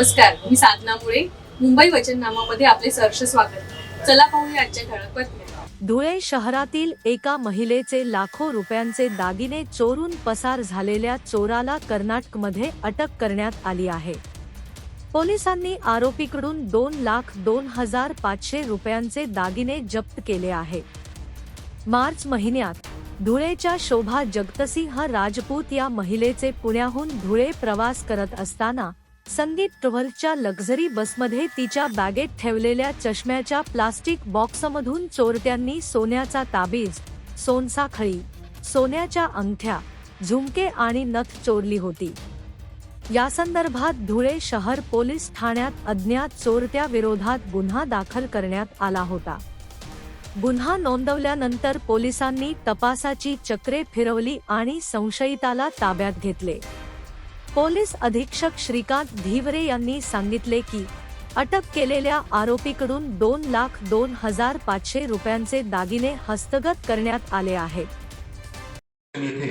नमस्कार मी साधना मुळे. मुंबई वचननामामध्ये आपले सहर्ष स्वागत. चला पाहूया आजच्या ठळक बातम्या. धुळे शहरातील एका महिलेचे लाखो रुपयांचे दागिने चोरून पसार झालेल्या चोराला कर्नाटकमध्ये अटक करण्यात आली आहे. पोलिसांनी आरोपीकडून दोन लाख दोन हजार पाचशे रुपयांचे दागिने जप्त केले आहे. मार्च महिन्यात धुळेच्या शोभा जगतसिंह राजपूत या महिलेचे पुण्याहून धुळे प्रवास करत असताना संगीत ट्रव्हलच्या लक्झरी बसमध्ये तिच्या बॅगेत ठेवलेल्या चष्म्याच्या प्लास्टिक बॉक्समधून चोरट्यांनी सोन्याचा ताबीज सोनसाखळी सोन्याच्या अंगठ्या झुमके आणि नथ चोरली होती. या संदर्भात धुळे शहर पोलीस ठाण्यात अज्ञात चोरट्या विरोधात गुन्हा दाखल करण्यात आला होता. गुन्हा नोंदवल्यानंतर पोलिसांनी तपासाची चक्रे फिरवली आणि संशयिताला ताब्यात घेतले. पोलीस अधीक्षक श्रीकांत धीवरे यांनी सांगितले की अटक केलेल्या आरोपीकडून दोन लाख दोन हजार पाचशे रुपयांचे दागिने हस्तगत करण्यात आले आहेत. येथे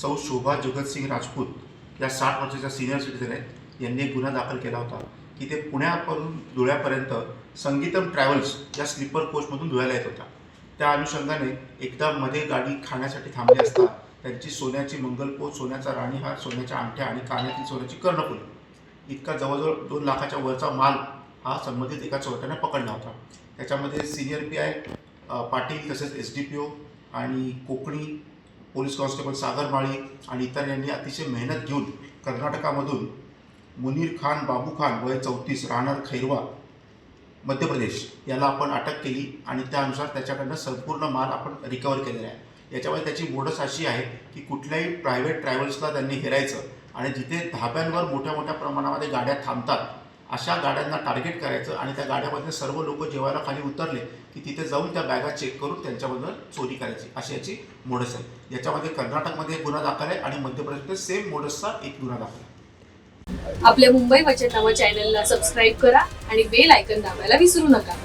सौ शोभा जगतसिंग राजपूत या साठ वर्षाच्या सिनियर सिटीजन आहेत. यांनी गुन्हा दाखल केला होता की ते पुण्यापासून धुळ्यापर्यंत संगीतम ट्रॅव्हल्स या स्लीपर कोचमधून धुळ्याला येत होता. त्या अनुषंगाने एकदा मध्ये गाडी खाण्यासाठी थांबली असता त्यांची सोन्याची मंगलपोत सोन्याचा राणीहार सोन्याच्या अंगठ्या आणि कानातील सोन्याची कर्णफुलं. इतका जवळजवळ दोन लाखाच्या वरचा माल हा संबंधित एका चोरट्याने पकडला होता. त्याच्यामध्ये सिनियर पी आय पाटील तसेच एस डी पी ओ आणि कोकणी पोलीस कॉन्स्टेबल सागर माळी आणि इतर यांनी अतिशय मेहनत घेऊन कर्नाटकामधून मुनीर खान बाबू खान वय चौतीस राहणार खैरवा मध्य प्रदेश याला आपण अटक केली आणि त्यानुसार त्याच्याकडनं संपूर्ण माल आपण रिकवर केलेला आहे. याच्यामध्ये त्याची मोडस अशी आहे की कुठल्याही प्रायव्हेट ट्रॅव्हल्सला त्यांनी हिरायचं आणि जिथे धाब्यांवर मोठ्या मोठ्या प्रमाणामध्ये गाड्या थांबतात अशा गाड्यांना टार्गेट करायचं आणि त्या गाड्यामधले सर्व लोक जेवायला खाली उतरले की तिथे जाऊन त्या बॅगा चेक करून त्यांच्याबद्दल चोरी करायची. अशी याची मोडस आहे. याच्यामध्ये कर्नाटकमध्ये एक गुन्हा दाखल आहे आणि मध्य प्रदेशमध्ये सेम मोडसचा एक गुन्हा दाखल आहे. आपल्या मुंबई वचननामा चॅनलला सबस्क्राईब करा आणि बेल आयकन दाबायला विसरू नका.